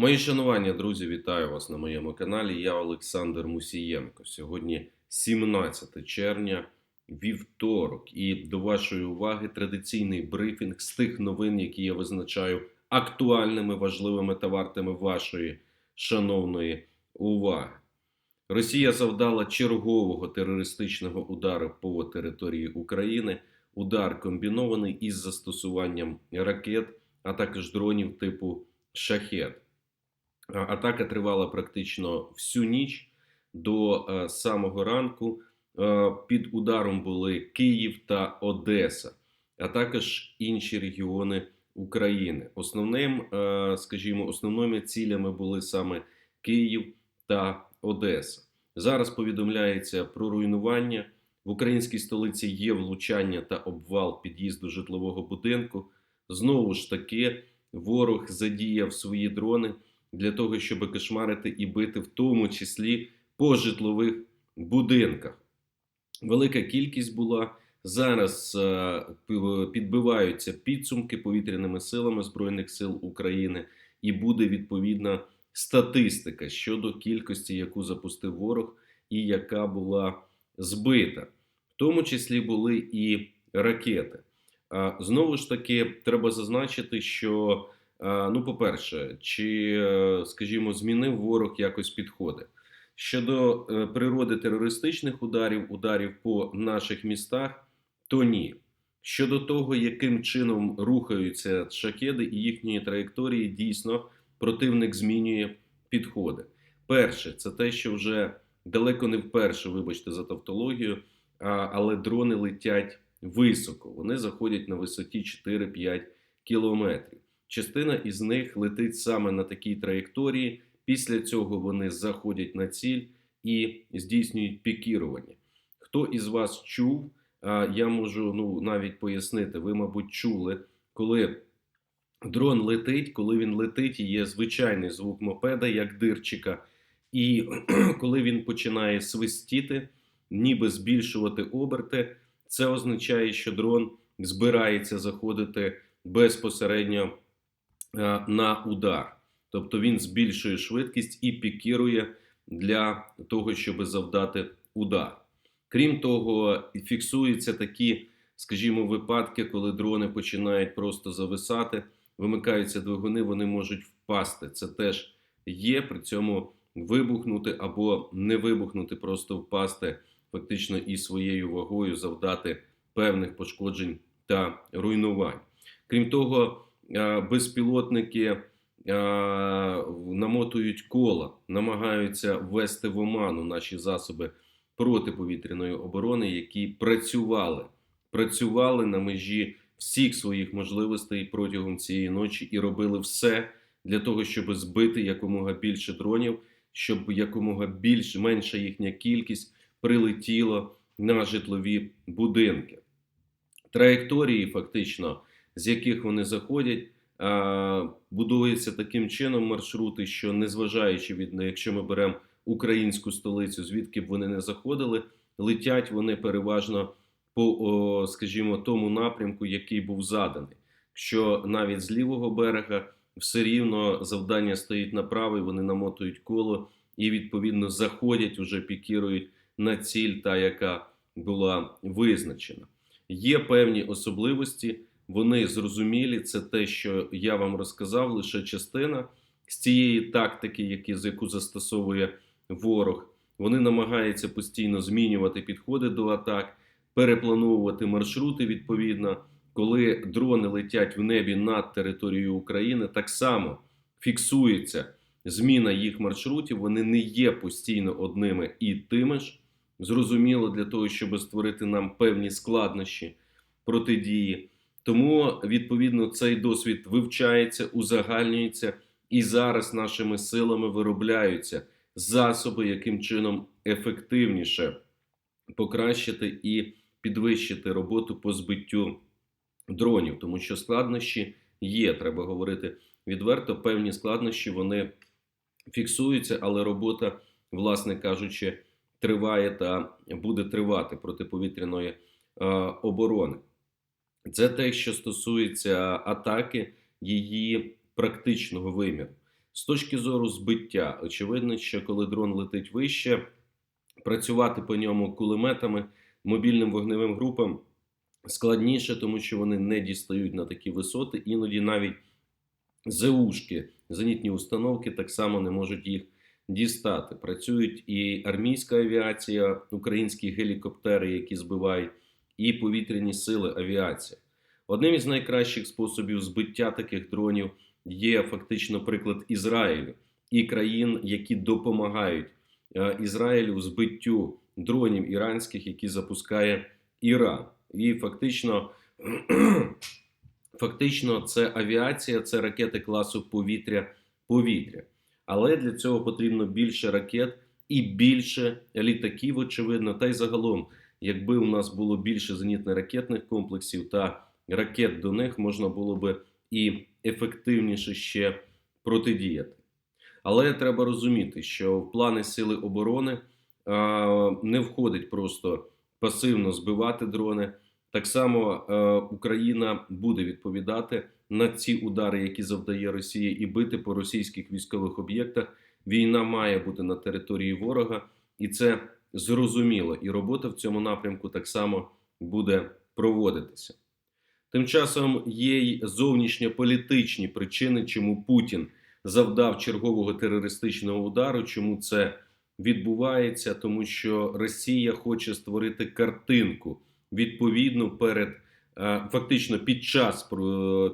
Мої шанування, друзі, вітаю вас на моєму каналі. Я Олександр Мусієнко. Сьогодні 17 червня, вівторок, і до вашої уваги традиційний брифінг з тих новин, які я визначаю актуальними, важливими та вартими вашої шановної уваги. Росія завдала чергового терористичного удару по території України. Удар комбінований із застосуванням ракет, а також дронів типу шахет. А- Атака тривала практично всю ніч до е, самого ранку. Е, під ударом були Київ та Одеса, а також інші регіони України. Основним, е, скажімо, основними цілями були саме Київ та Одеса. Зараз повідомляється про руйнування. В українській столиці є влучання та обвал під'їзду житлового будинку. Знову ж таки, ворог задіяв свої дрони для того, щоб кошмарити і бити, в тому числі по житлових будинках. Велика кількість була. Зараз е, підбиваються підсумки повітряними силами Збройних сил України, і буде відповідна статистика щодо кількості, яку запустив ворог, і яка була збита. В тому числі були і ракети. Знову ж таки, треба зазначити, що ну, по-перше, чи, е, скажімо, змінив ворог якось підходи. Щодо е, природи терористичних ударів, ударів по наших містах, то ні. Щодо того, яким чином рухаються шахеди і їхньої траєкторії, дійсно противник змінює підходи. Перше, це те, що вже далеко не вперше, вибачте за тавтологію, але дрони летять високо. Вони заходять на висоті 4-5 кілометрів. Частина із них летить саме на такій траєкторії. Після цього вони заходять на ціль і здійснюють пікірування. Хто із вас чув? Я можу ну навіть пояснити. Ви, мабуть, чули, коли дрон летить, коли він летить, є звичайний звук мопеда, як дирчика. І коли він починає свистіти, ніби збільшувати оберти, це означає, що дрон збирається заходити безпосередньо на удар. Тобто він збільшує швидкість і пікірує для того, щоб завдати удар. Крім того, фіксуються такі, скажімо, випадки, коли дрони починають просто зависати, вимикаються двигуни, вони можуть впасти. Це теж є, при цьому вибухнути або не вибухнути, просто впасти фактично і своєю вагою завдати певних пошкоджень та руйнувань. Крім того, е, безпілотники е, намотують кола, намагаються ввести в оману наші засоби протиповітряної оборони, які працювали, працювали на межі всіх своїх можливостей протягом цієї ночі і робили все для того, щоб збити якомога більше дронів, щоб якомога більше менша їхня кількість прилетіла на житлові будинки. Траєкторії, фактично, з яких вони заходять, а, будуються таким чином маршрути, що незважаючи від якщо ми беремо українську столицю, звідки б вони не заходили, летять вони переважно по, скажімо, тому напрямку, який був заданий. Що навіть з лівого берега все рівно завдання стоїть на правий, вони намотують коло і відповідно заходять, уже пікірують на ціль, та яка була визначена. Є певні особливості, вони зрозумілі. Це те, що я вам розказав, лише частина з цієї тактики, які, з яку застосовує ворог. Вони намагаються постійно змінювати підходи до атак, переплановувати маршрути відповідно. Коли дрони летять в небі над територією України, так само фіксується зміна їх маршрутів. Вони не є постійно одними і тими ж. Зрозуміло, для того, щоб створити нам певні складнощі протидії. Тому відповідно цей досвід вивчається, узагальнюється, і зараз нашими силами виробляються засоби, яким чином ефективніше покращити і підвищити роботу по збиттю дронів, тому що складнощі є, треба говорити відверто. Певні складнощі вони фіксуються, але робота, власне кажучи, триває та буде тривати протиповітряної е, оборони. Це те, що стосується атаки її практичного виміру. З точки зору збиття, очевидно, що коли дрон летить вище, працювати по ньому кулеметами, мобільним вогневим групам складніше, тому що вони не дістають на такі висоти, іноді навіть ЗУшки, зенітні установки так само не можуть їх дістати. Працюють і армійська авіація, українські гелікоптери, які збивають, і повітряні сили авіація. Одним із найкращих способів збиття таких дронів є фактично приклад Ізраїлю і країн, які допомагають е, Ізраїлю в збиттю дронів іранських, які запускає Іран. І фактично, фактично, це авіація, це ракети класу повітря-повітря. Але для цього потрібно більше ракет і більше літаків, очевидно. Та й загалом, якби у нас було більше зенітно-ракетних комплексів та ракет до них, можна було би і ефективніше ще протидіяти. Але треба розуміти, що в плани Сили оборони не входить просто пасивно збивати дрони. Так само Україна буде відповідати на ці удари, які завдає Росія, і бити по російських військових об'єктах. Війна має бути на території ворога, і це зрозуміло. І робота в цьому напрямку так само буде проводитися. Тим часом є й зовнішньополітичні причини, чому Путін завдав чергового терористичного удару. Чому це відбувається? Тому що Росія хоче створити картинку відповідну перед фактично під час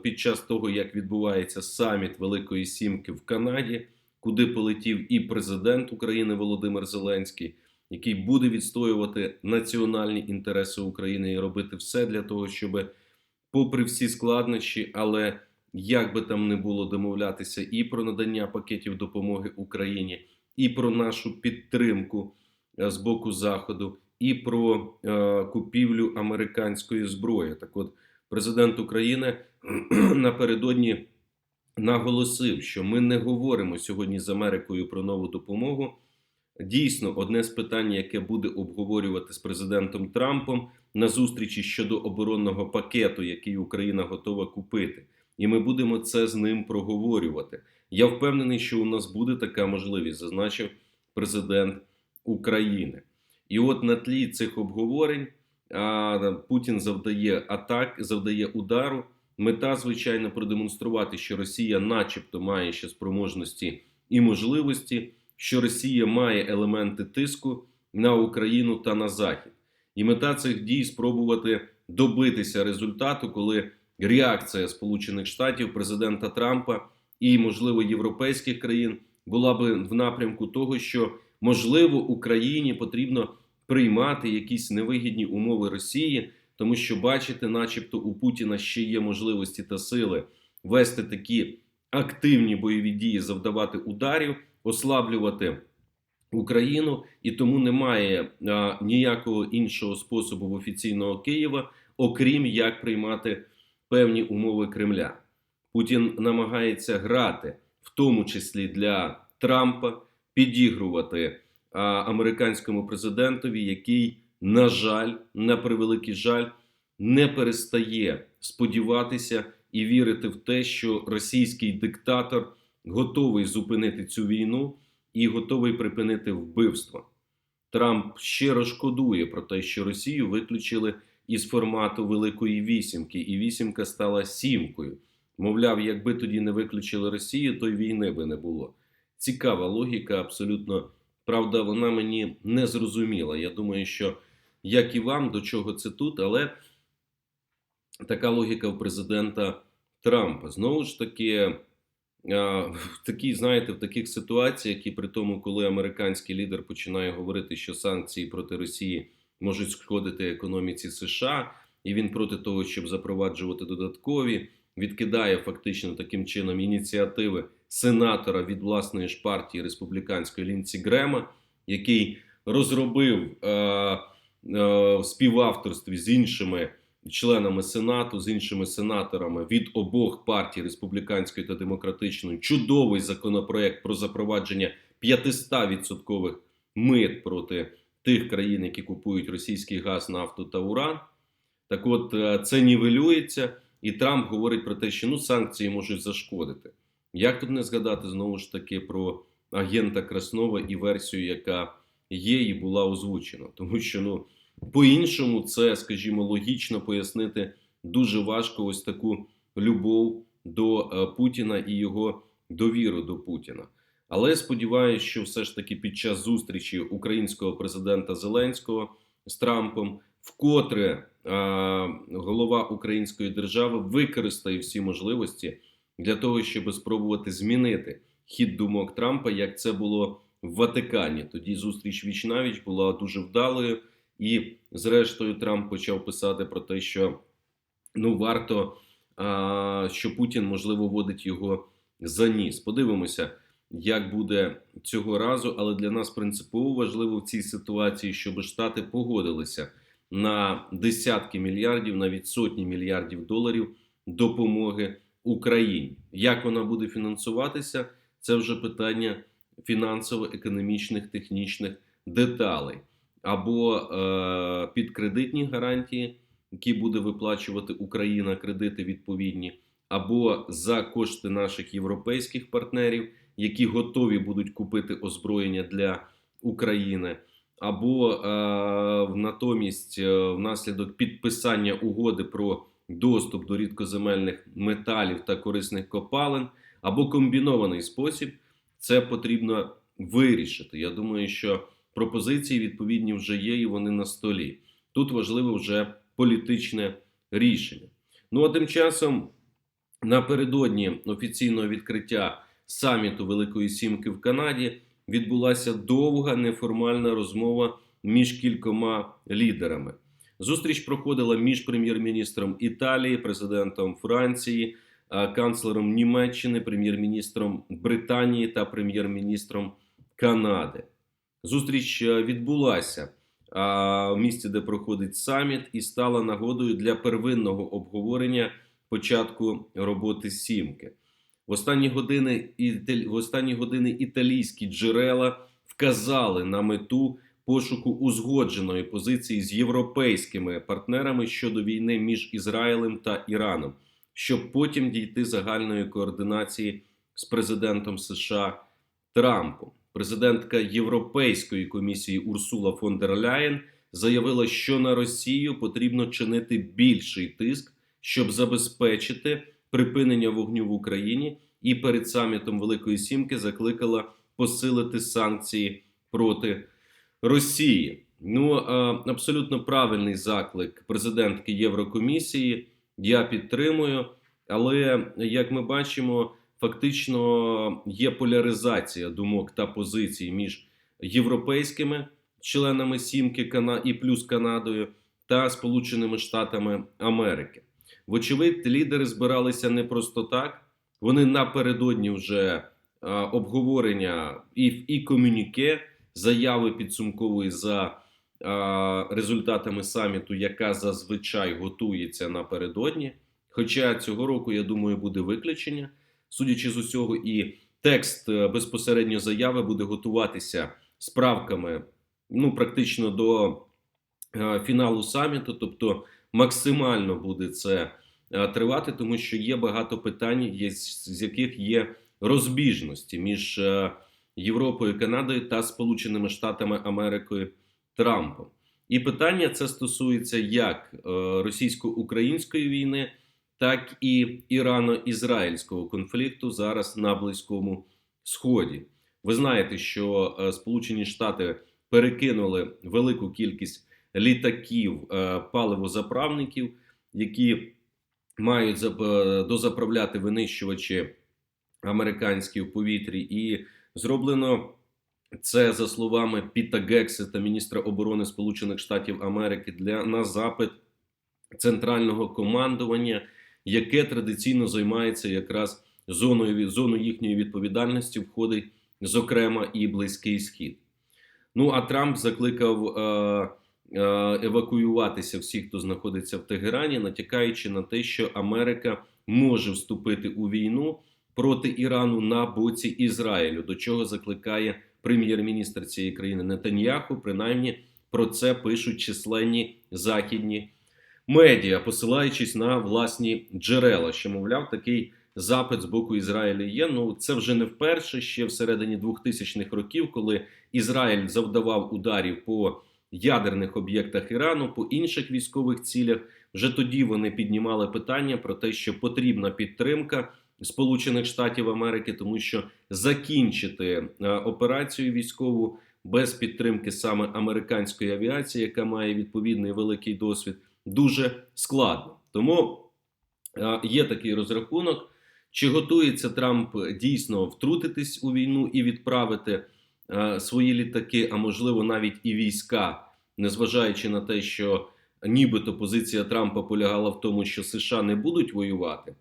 під час того, як відбувається саміт Великої Сімки в Канаді, куди полетів і президент України Володимир Зеленський, який буде відстоювати національні інтереси України і робити все для того, щоб попри всі складнощі, але як би там не було домовлятися і про надання пакетів допомоги Україні, і про нашу підтримку е, з боку Заходу, і про е, купівлю американської зброї. Так, от президент України напередодні наголосив, що ми не говоримо сьогодні з Америкою про нову допомогу. Дійсно, одне з питань, яке буде обговорювати з президентом Трампом на зустрічі щодо оборонного пакету, який Україна готова купити, і ми будемо це з ним проговорювати. Я впевнений, що у нас буде така можливість, зазначив президент України. І от на тлі цих обговорень Путін завдає атак, завдає удару. Мета, звичайно, продемонструвати, що Росія, начебто, має ще спроможності і можливості що Росія має елементи тиску на Україну та на Захід. І мета цих дій спробувати добитися результату, коли реакція Сполучених Штатів, президента Трампа і, можливо, європейських країн була би в напрямку того, що можливо Україні потрібно приймати якісь невигідні умови Росії, тому що бачите, начебто, у Путіна ще є можливості та сили вести такі активні бойові дії, завдавати ударів ослаблювати Україну, і тому немає а, ніякого іншого способу в офіційного Києва, окрім як приймати певні умови Кремля. Путін намагається грати, в тому числі для Трампа, підігрувати а, американському президентові, який, на жаль, на превеликий жаль, не перестає сподіватися і вірити в те, що російський диктатор готовий зупинити цю війну і готовий припинити вбивство. Трамп щиро шкодує про те, що Росію виключили із формату Великої вісімки, і вісімка стала сімкою. Мовляв, якби тоді не виключили Росію, то й війни би не було. Цікава логіка, абсолютно правда, вона мені не зрозуміла. Я думаю, що як і вам, до чого це тут, але така логіка в президента Трампа. Знову ж таки, в такій, знаєте, в таких ситуаціях, і при тому, коли американський лідер починає говорити, що санкції проти Росії можуть шкодити економіці США, і він проти того, щоб запроваджувати додаткові, відкидає фактично таким чином ініціативи сенатора від власної ж партії республіканської Лінці Грема, який розробив е, е, співавторстві з іншими членами Сенату, з іншими сенаторами від обох партій республіканської та демократичної чудовий законопроект про запровадження 500% мит проти тих країн, які купують російський газ, нафту та уран. Так, от е, це нівелюється, і Трамп говорить про те, що ну санкції можуть зашкодити. Як тут не згадати знову ж таки про агента Краснова і версію, яка є і була озвучена, тому що ну по-іншому це, скажімо, логічно пояснити дуже важко ось таку любов до е, Путіна і його довіру до Путіна. Але сподіваюся, що все ж таки під час зустрічі українського президента Зеленського з Трампом, вкотре е, голова української держави використає всі можливості для того, щоб спробувати змінити хід думок Трампа, як це було в Ватикані. Тоді зустріч віч навіч була дуже вдалою, і зрештою Трамп почав писати про те, що ну варто, а, що Путін можливо водить його за ніс. Подивимося, як буде цього разу, але для нас принципово важливо в цій ситуації, щоб Штати погодилися на десятки мільярдів, навіть сотні мільярдів доларів допомоги Україні. Як вона буде фінансуватися, це вже питання фінансово-економічних технічних деталей або е, підкредитні гарантії, які буде виплачувати Україна, кредити відповідні, або за кошти наших європейських партнерів, які готові будуть купити озброєння для України, або е, натомість е, внаслідок підписання угоди про доступ до рідкоземельних металів та корисних копалин, або комбінований спосіб, це потрібно вирішити. Я думаю, що пропозиції відповідні вже є, і вони на столі. Тут важливо вже політичне рішення. Ну а тим часом, напередодні офіційного відкриття саміту Великої Сімки в Канаді відбулася довга неформальна розмова між кількома лідерами. Зустріч проходила між прем'єр-міністром Італії, президентом Франції, канцлером Німеччини, прем'єр-міністром Британії та прем'єр-міністром Канади. Зустріч е, відбулася в місті, де проходить саміт, і стала нагодою для первинного обговорення початку роботи сімки. В останні години в останні години італійські джерела вказали на мету пошуку узгодженої позиції з європейськими партнерами щодо війни між Ізраїлем та Іраном, щоб потім дійти загальної координації з президентом США Трампом. Президентка Європейської комісії Урсула фон дер Ляєн заявила, що на Росію потрібно чинити більший тиск, щоб забезпечити припинення вогню в Україні, і перед самітом Великої Сімки закликала посилити санкції проти Росії. Ну абсолютно правильний заклик президентки Єврокомісії. Я підтримую, але як ми бачимо, фактично є поляризація думок та позицій між європейськими членами сімки Кана і плюс Канадою та Сполученими Штатами Америки. Вочевидь, лідери збиралися не просто так. Вони напередодні вже а, обговорення і, і комюніке, заяви підсумкової за а, результатами саміту, яка зазвичай готується напередодні. Хоча цього року, я думаю, буде виключення, судячи з усього, і текст е, безпосередньо заяви буде готуватися справками ну, практично до е, фіналу саміту, тобто максимально буде це е, тривати, тому що є багато питань, з яких є розбіжності між Європою, Канадою та Сполученими Штатами Америкою Трампом. І питання це стосується як російсько-української війни, так і ірано-ізраїльського конфлікту зараз на Близькому Сході. Ви знаєте, що е, Сполучені Штати перекинули велику кількість літаків е, паливозаправників, які мають е, дозаправляти винищувачі американські в повітрі, і зроблено це за словами Піта Гексета, міністра оборони Сполучених Штатів Америки, для на запит центрального командування, яке традиційно займається якраз зоною зону їхньої відповідальності, входить зокрема і Близький Схід. Ну а Трамп закликав е, е, евакуюватися всіх, хто знаходиться в Тегерані, натякаючи на те, що Америка може вступити у війну проти Ірану на боці Ізраїлю, до чого закликає прем'єр-міністр цієї країни Нетаньяху. Принаймні про це пишуть численні західні медіа, посилаючись на власні джерела, що мовляв такий запит з боку Ізраїля є. Ну це вже не вперше, ще всередині 2000-х років, коли Ізраїль завдавав ударів по ядерних об'єктах Ірану, по інших військових цілях. Вже тоді вони піднімали питання про те, що потрібна підтримка Сполучених Штатів Америки, тому що закінчити е, операцію військову без підтримки саме американської авіації, яка має відповідний великий досвід, дуже складно. Тому е, є такий розрахунок. Чи готується Трамп дійсно втрутитись у війну і відправити е, свої літаки, а можливо навіть і війська, незважаючи на те, що нібито позиція Трампа полягала в тому, що США не будуть воювати,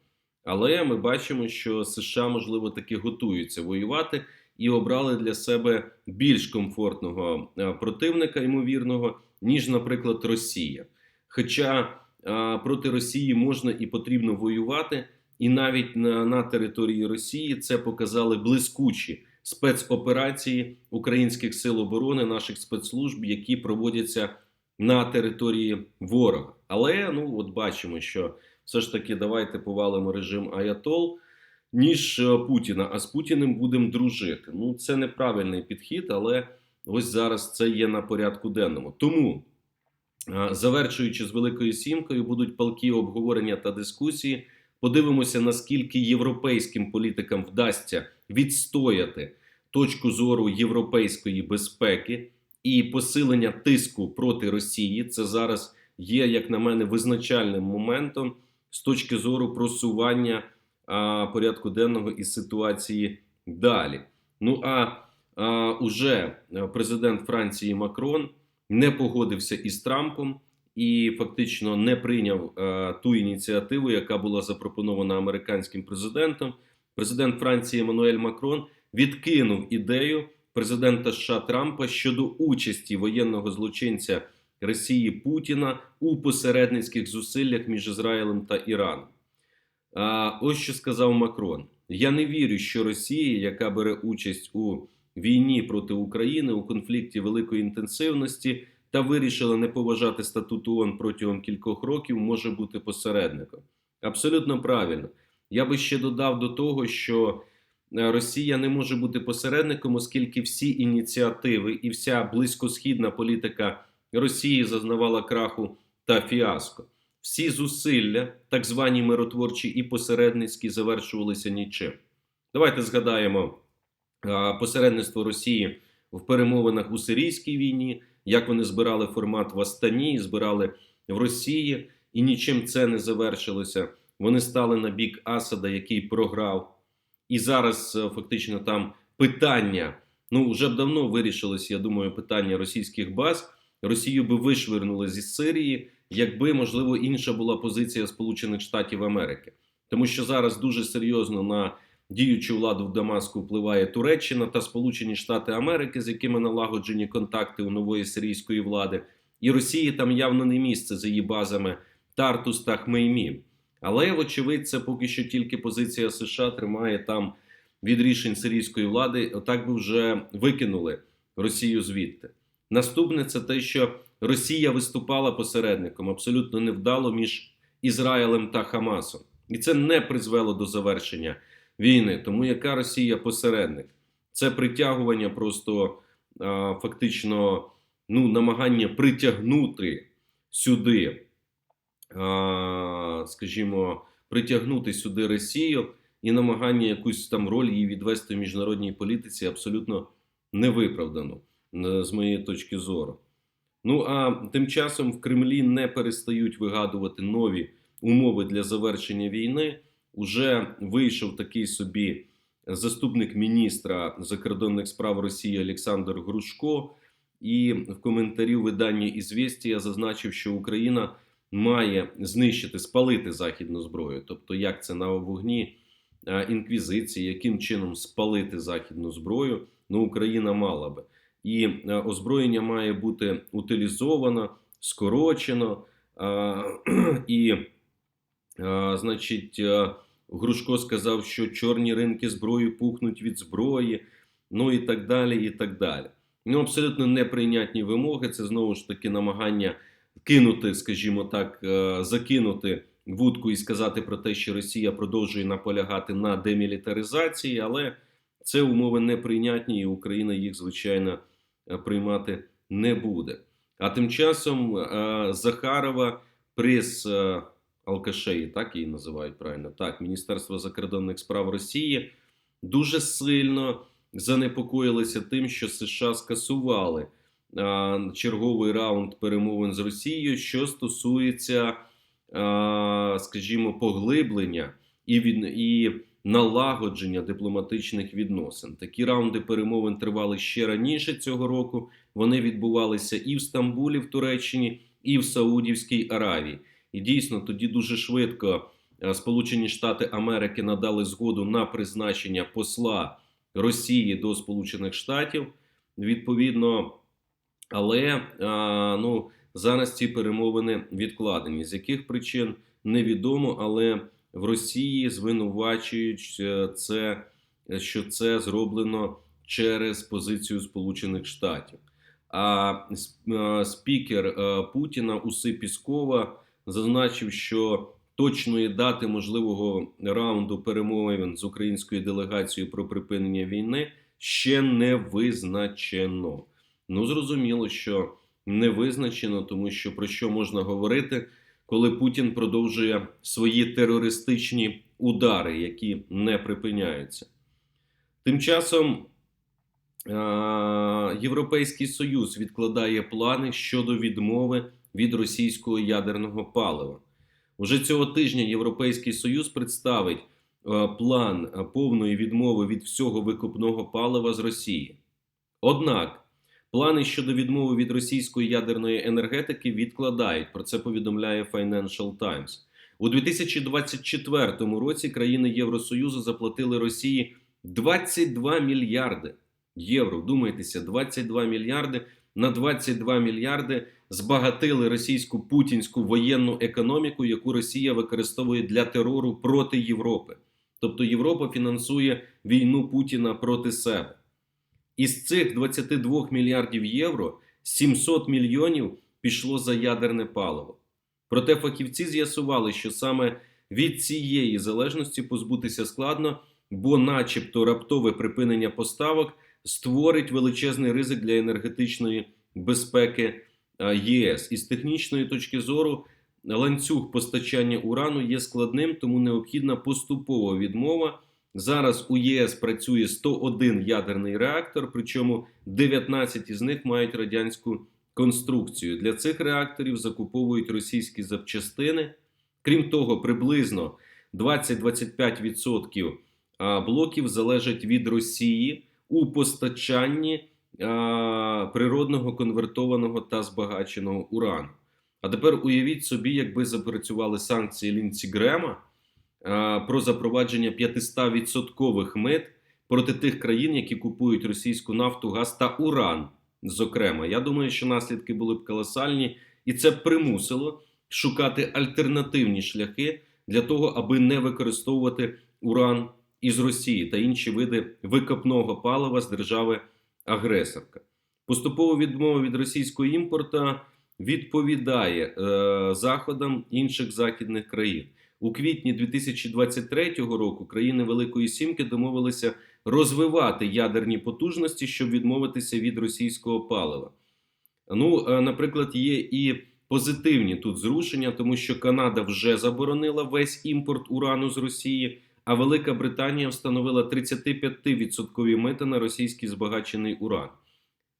але ми бачимо, що США можливо таки готуються воювати і обрали для себе більш комфортного е, противника, ймовірного, ніж, наприклад, Росія. Хоча е, проти Росії можна і потрібно воювати, і навіть на, на території Росії це показали блискучі спецоперації українських сил оборони, наших спецслужб, які проводяться на території ворога. Але ну от бачимо, що все ж таки давайте повалимо режим Аятол. Ніж е, Путіна, а з Путіним будемо дружити. Ну, це неправильний підхід, але ось зараз це є на порядку денному. Тому, завершуючи з Великою Сімкою, будуть палкі обговорення та дискусії. Подивимося, наскільки європейським політикам вдасться відстояти точку зору європейської безпеки і посилення тиску проти Росії. Це зараз є, як на мене, визначальним моментом з точки зору просування а, порядку денного і ситуації далі. Ну а, а уже президент Франції Макрон не погодився із Трампом і фактично не прийняв а, ту ініціативу, яка була запропонована американським президентом. Президент Франції Еммануель Макрон відкинув ідею президента США Трампа щодо участі воєнного злочинця Росії Путіна у посередницьких зусиллях між Ізраїлем та Іраном. А, Ось що сказав Макрон: я не вірю, що Росія, яка бере участь у війні проти України у конфлікті великої інтенсивності та вирішила не поважати статут ООН протягом кількох років, може бути посередником. Абсолютно правильно. Я би ще додав до того, що е, Росія не може бути посередником, оскільки всі ініціативи і вся близькосхідна політика Росії зазнавала краху та фіаско. Всі зусилля, так звані миротворчі і посередницькі, завершувалися нічим. Давайте згадаємо посередництво Росії в перемовинах у сирійській війні, як вони збирали формат в Астані, збирали в Росії, і нічим це не завершилося. Вони стали на бік Асада, який програв. І зараз е, фактично там питання. Ну вже б давно вирішилось, я думаю, питання російських баз. Росію би вишвернули зі Сирії якби можливо інша була позиція Сполучених Штатів Америки, тому що зараз дуже серйозно на діючу владу в Дамаску впливає Туреччина та Сполучені Штати Америки, з якими налагоджені контакти у нової сирійської влади, і Росії там явно не місце за її базами Тартус та Хмеймім. Але, вочевидь, це поки що тільки позиція США тримає там від рішень сирійської влади. Отак би вже викинули Росію звідти. Наступне це те, що Росія виступала посередником абсолютно невдало між Ізраїлем та Хамасом, і це не призвело до завершення війни. Тому яка Росія посередник? Це притягування просто фактично ну, намагання притягнути сюди, скажімо, притягнути сюди Росію і намагання якусь там роль її відвести в міжнародній політиці абсолютно не виправдано з моєї точки зору. Ну а тим часом в Кремлі не перестають вигадувати нові умови для завершення війни. Уже вийшов такий собі заступник міністра закордонних справ Росії Олександр Грушко. І в коментарі видання «Ізвєстія» зазначив, що Україна має знищити, спалити західну зброю. Тобто, як це на вогні інквізиції, яким чином спалити західну зброю, ну Україна мала би і озброєння має бути утилізовано, скорочено. І, значить, Грушко сказав, що чорні ринки зброї пухнуть від зброї, ну і так далі. і так далі. Ну, абсолютно неприйнятні вимоги. Це знову ж таки намагання кинути, скажімо так, е, закинути вудку і сказати про те, що Росія продовжує наполягати на демілітаризації, але це умови неприйнятні, і Україна їх звичайно е, приймати не буде. А тим часом е, Захарова е, Алкашеї, так її називають правильно, так, Міністерство закордонних справ Росії дуже сильно занепокоїлися тим, що США скасували а, черговий раунд перемовин з Росією, що стосується, а, скажімо, поглиблення і від і налагодження дипломатичних відносин. Такі раунди перемовин тривали ще раніше цього року. Вони відбувалися і в Стамбулі, в Туреччині, і в Саудівській Аравії. І дійсно тоді дуже швидко е, Сполучені Штати Америки надали згоду на призначення посла Росії до Сполучених Штатів. Відповідно, але а, ну, зараз ці перемовини відкладені. З яких причин невідомо, але в Росії звинувачують е, це, що це зроблено через позицію Сполучених Штатів. А спікер е, Путіна Уси Піскова зазначив, що точної дати можливого раунду перемовин з українською делегацією про припинення війни ще не визначено. Ну, зрозуміло, що не визначено, тому що про що можна говорити, коли Путін продовжує свої терористичні удари, які не припиняються. Тим часом Європейський Союз відкладає плани щодо відмови від російського ядерного палива. Уже цього тижня Європейський Союз представить е, план е, повної відмови від всього викупного палива з Росії. Однак плани щодо відмови від російської ядерної енергетики відкладають. Про це повідомляє Financial Times. У 2024 році країни Євросоюзу заплатили Росії 22 мільярди євро. Вдумайтеся, 22 мільярди на 22 мільярди збагатили російську путінську воєнну економіку, яку Росія використовує для терору проти Європи. Тобто Європа фінансує війну Путіна проти себе. Із цих 22 мільярдів євро 700 мільйонів пішло за ядерне паливо. Проте фахівці з'ясували, що саме від цієї залежності позбутися складно, бо, начебто, раптове припинення поставок створить величезний ризик для енергетичної безпеки ЄС. Із технічної точки зору ланцюг постачання урану є складним, тому необхідна поступова відмова. Зараз у ЄС працює 101 ядерний реактор, причому 19 із них мають радянську конструкцію. Для цих реакторів закуповують російські запчастини. Крім того, приблизно 20-25% блоків залежать від Росії у постачанні природного конвертованого та збагаченого урану. А тепер уявіть собі, якби запрацювали санкції Лінці Грема про запровадження 500% мит проти тих країн, які купують російську нафту, газ та уран. Зокрема, я думаю, що наслідки були б колосальні, і це б примусило шукати альтернативні шляхи для того, аби не використовувати уран із Росії та інші види викопного палива з держави-агресорка. Поступова відмова від російського імпорту відповідає е, заходам інших західних країн. У квітні 2023 року країни Великої Сімки домовилися розвивати ядерні потужності, щоб відмовитися від російського палива. Ну, е, наприклад, є і позитивні тут зрушення, тому що Канада вже заборонила весь імпорт урану з Росії, а Велика Британія встановила 35% мита на російський збагачений уран.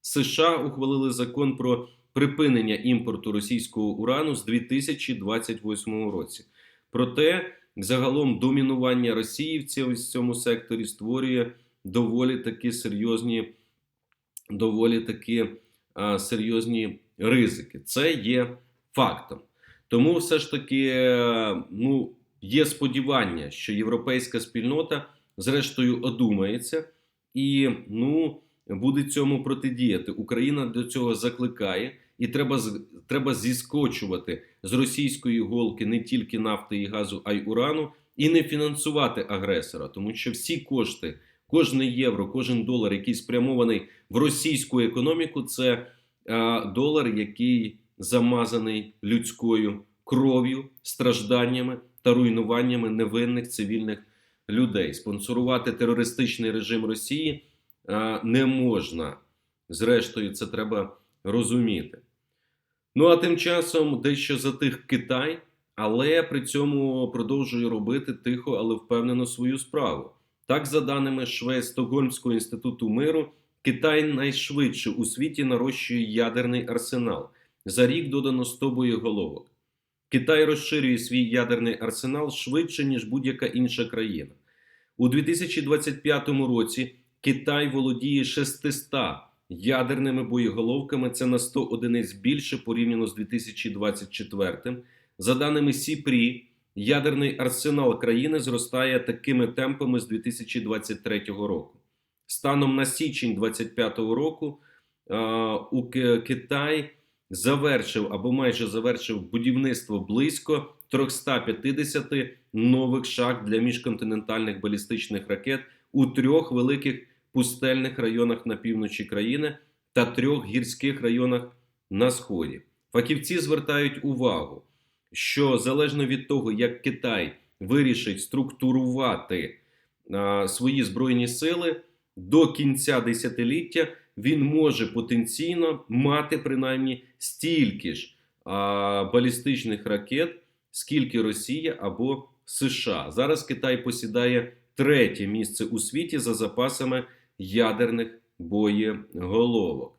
США ухвалили закон про припинення імпорту російського урану з 2028 році. Проте, загалом, домінування Росії в цьому- секторі створює доволі таки серйозні, доволі таки а, серйозні ризики. Це є фактом. Тому все ж таки, ну, є сподівання, що європейська спільнота, зрештою, одумається і ну, буде цьому протидіяти. Україна до цього закликає, і треба, треба зіскочувати з російської голки не тільки нафти і газу, а й урану, і не фінансувати агресора, тому що всі кошти, кожне євро, кожен долар, який спрямований в російську економіку, це а, долар, який замазаний людською кров'ю, стражданнями та руйнуваннями невинних цивільних людей. Спонсорувати терористичний режим Росії не можна. Зрештою, це треба розуміти. Ну а тим часом дещо затих Китай, але при цьому продовжує робити тихо, але впевнено свою справу. Так, за даними Швець Стокгольмського інституту миру, Китай найшвидше у світі нарощує ядерний арсенал. За рік додано 100 боєголовок. Китай розширює свій ядерний арсенал швидше, ніж будь-яка інша країна. У 2025 році Китай володіє 600 ядерними боєголовками. Це на 100 одиниць більше порівняно з 2024. За даними Сіпрі, ядерний арсенал країни зростає такими темпами з 2023 року. Станом на січень 2025 року у Ки- Китай завершив або майже завершив будівництво близько 350 нових шахт для міжконтинентальних балістичних ракет у трьох великих пустельних районах на півночі країни та трьох гірських районах на сході. Фахівці звертають увагу, що залежно від того, як Китай вирішить структурувати а, свої збройні сили до кінця десятиліття, він може потенційно мати принаймні стільки ж а, балістичних ракет, скільки Росія або США. Зараз Китай посідає третє місце у світі за запасами ядерних боєголовок.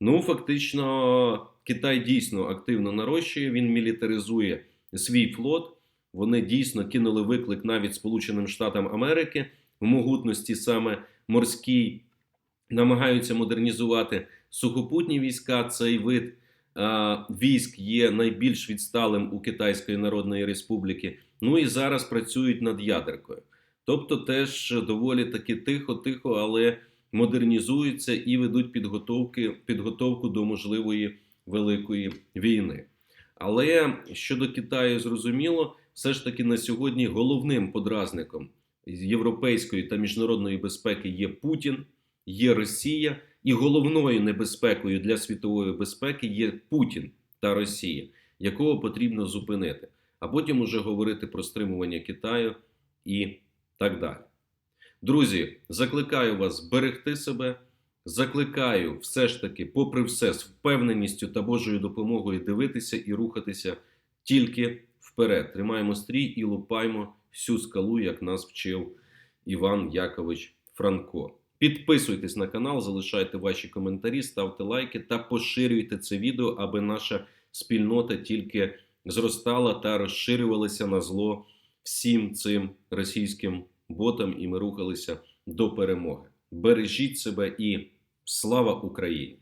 Ну, фактично, Китай дійсно активно нарощує, він мілітаризує свій флот. Вони дійсно кинули виклик навіть Сполученим Штатам Америки в могутності саме морській, намагаються модернізувати сухопутні війська. Цей вид військ є найбільш відсталим у Китайської Народної Республіки. Ну і зараз працюють над ядеркою. Тобто, теж доволі таки тихо-тихо, але модернізуються і ведуть підготовки, підготовку до можливої великої війни. Але щодо Китаю, зрозуміло, все ж таки на сьогодні головним подразником європейської та міжнародної безпеки є Путін, є Росія, і головною небезпекою для світової безпеки є Путін та Росія, якого потрібно зупинити, а потім уже говорити про стримування Китаю і так далі. Друзі, закликаю вас берегти себе. Закликаю все ж таки, попри все, з впевненістю та Божою допомогою дивитися і рухатися тільки вперед. Тримаємо стрій і лупаймо всю скалу, як нас вчив Іван Якович Франко. Підписуйтесь на канал, залишайте ваші коментарі, ставте лайки та поширюйте це відео, аби наша спільнота тільки зростала та розширювалася на зло всім цим російським ботам, і ми рухалися до перемоги. Бережіть себе і слава Україні!